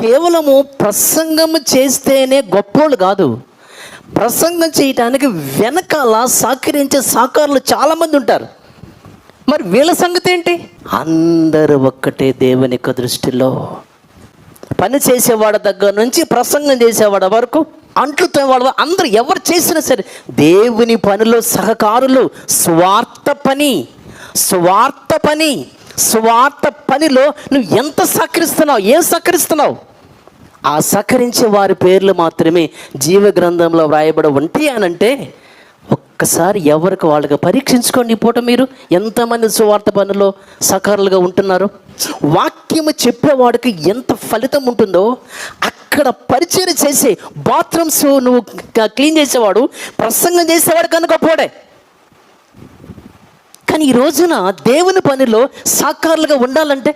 కేవలము ప్రసంగం చేస్తేనే గొప్పోళ్ళు కాదు. ప్రసంగం చేయటానికి వెనకాల సహకరించే సహకారులు చాలామంది ఉంటారు. మరి వీళ్ళ సంగతి ఏంటి? అందరూ ఒక్కటే దేవుని యొక్క దృష్టిలో. పని చేసేవాడి దగ్గర నుంచి ప్రసంగం చేసేవాడి వరకు అంట్లు తోమేవాడు అందరూ ఎవరు చేసినా సరే దేవుని పనిలో సహకారులు స్వార్థ పని స్వార్థ పని. స్వార్థ పనిలో నువ్వు ఎంత సహకరిస్తున్నావు? ఏం సహకరిస్తున్నావు? ఆ సహకరించే వారి పేర్లు మాత్రమే జీవ గ్రంథంలో వ్రాయబడి ఉంటే అంటే ఒక్కసారి ఎవరికి వాళ్ళకి పరీక్షించుకోండి పూట మీరు. ఎంతమంది సువార్త పనులు సకారులుగా ఉంటున్నారు? వాక్యము చెప్పేవాడికి ఎంత ఫలితం ఉంటుందో అక్కడ పరిచయం చేసే బాత్రూమ్స్ నువ్వు క్లీన్ చేసేవాడు ప్రసంగం చేసేవాడు కనుక పోడే. కానీ ఈ రోజున దేవుని పనిలో సాకారులుగా ఉండాలంటే